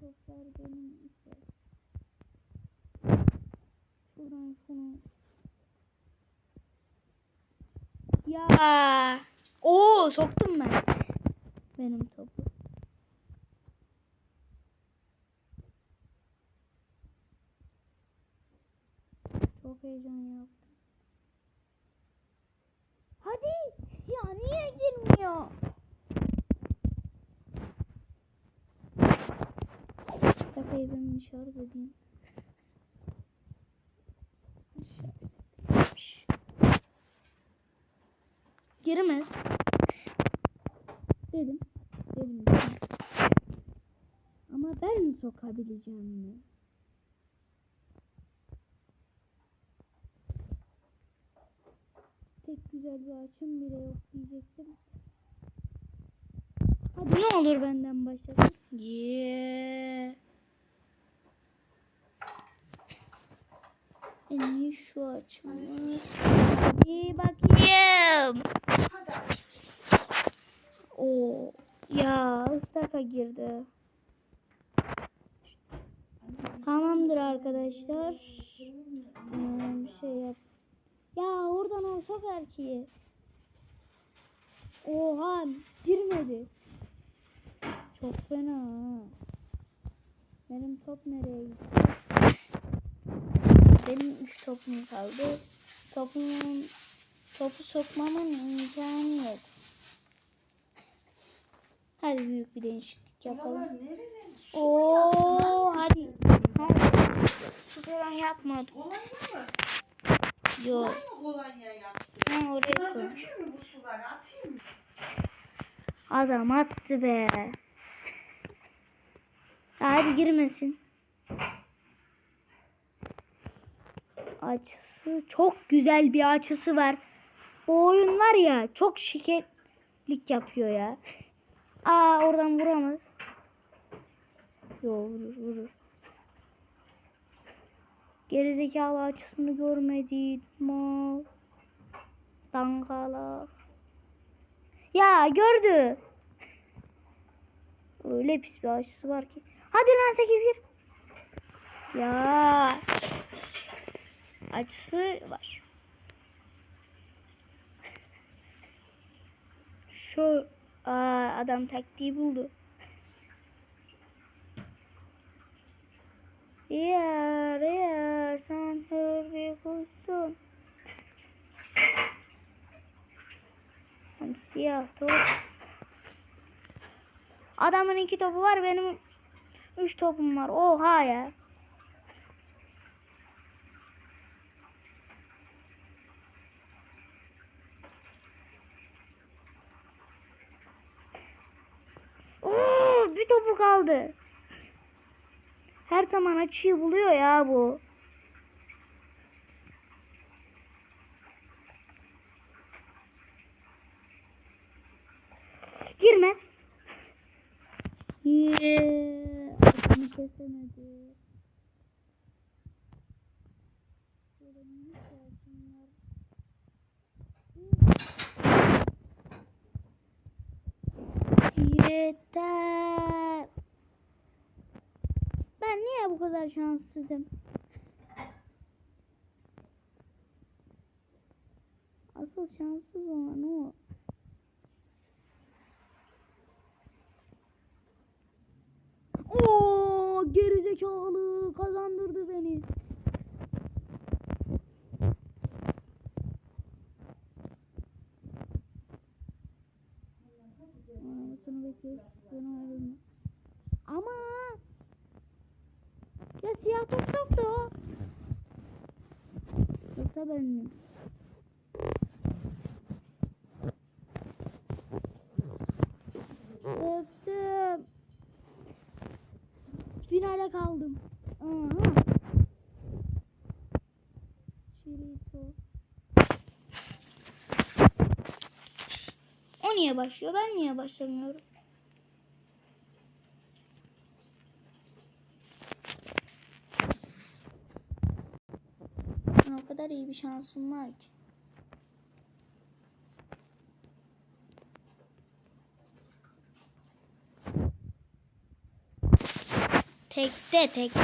toplar benim ise. Şuradan şunu. Ya. Oo soktum ben. Benim topu. Çok heyecan yaptım. Hadi. Ya niye girmiyor? Bir şarj edeyim. Girmez. Dedim. Dedim. Ama ben mi sokabileceğim mi? Tek güzel bir açım bile yok diyecektim. Hadi ne olur benden başlasın. Yeah. En iyi şu var. Bir bakayım. Oo. Ya ıstaka girdi. Tamamdır arkadaşlar. Ee, bir şey yap. Ya oradan o sok erkeği. Oha girmedi. Çok fena. Benim top nereye gitti? Benim 3 topum kaldı. Topumun topu sokmamın imkanı yok. Hadi büyük bir değişiklik yapalım. Oo hadi. Hadi. Su falan yapmadım. Kolonya mı? Yok. Mi kolonya yaptım? Ben oraya koy. mi bu suları? Atayım mı? Adam attı be. Hadi girmesin. Açısı çok güzel bir açısı var. Bu oyun var ya çok şiketlik yapıyor ya. Aa oradan vuramaz. Yo vurur vurur. Gerizekalı açısını görmedi. Mal. Dankala. Ya gördü. Öyle pis bir açısı var ki. Hadi lan 8 gir. Ya. Açısı var. Şu aa, adam taktiği buldu. Yar yar sen hür bir kuşsun. Siyah top. Adamın iki topu var benim üç topum var. Oha ya. Oo, bir topu kaldı. Her zaman açıyı buluyor ya bu. Girmez. Yeah. Kesemedi. Şöyle minik bir açım var. Yeter. Ben niye bu kadar şanssızım? Asıl şanssız olan o. Oo, gerizekalı kazandırdı beni. Ama ya siyah top soktu o. Yoksa ben mi? Öptüm. Finale kaldım. Aha. Çirito. O niye başlıyor? Ben niye başlamıyorum? O kadar iyi bir şansım var ki. Tekte tekte.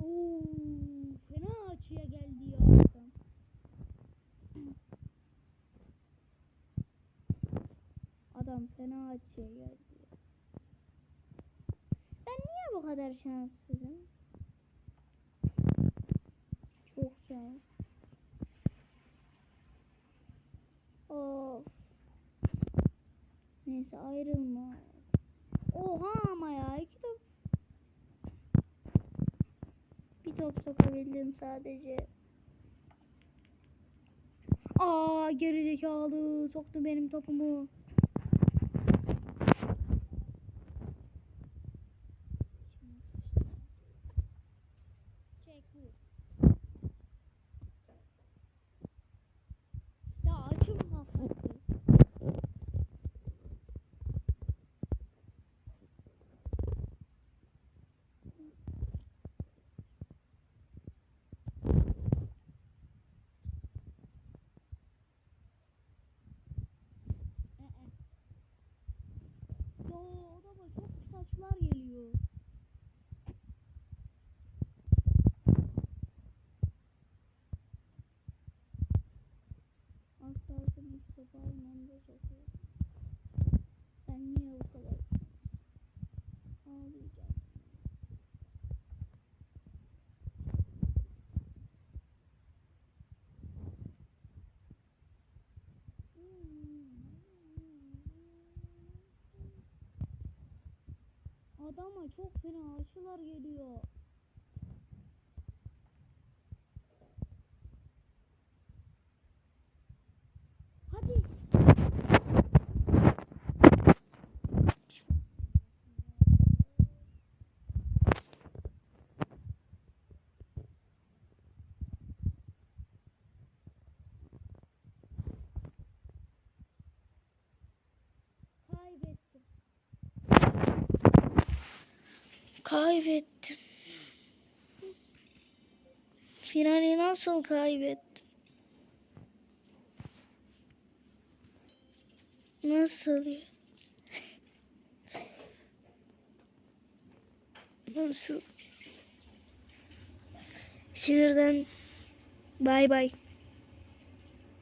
Oo, fena açıya geldi ya adam. Adam fena açıya geldi. Ben niye bu kadar şanssızım? Çok şans. Of. Neyse ayrılma. Oha ama ya iki top. Bir top sokabildim sadece. Aa gerizekalı soktu benim topumu. Çek vur. Ya açım mahvetti. Ya adama saçlar geliyor. Az kalsın ilk topu aynı anda sokuyor. Ben niye o kadar ağlayacağım? Adama çok fena açılar geliyor. Hadi. Kaybettim. Kaybettim. Finali nasıl kaybettim? Nasıl ya? Nasıl? Sinirden bay bay.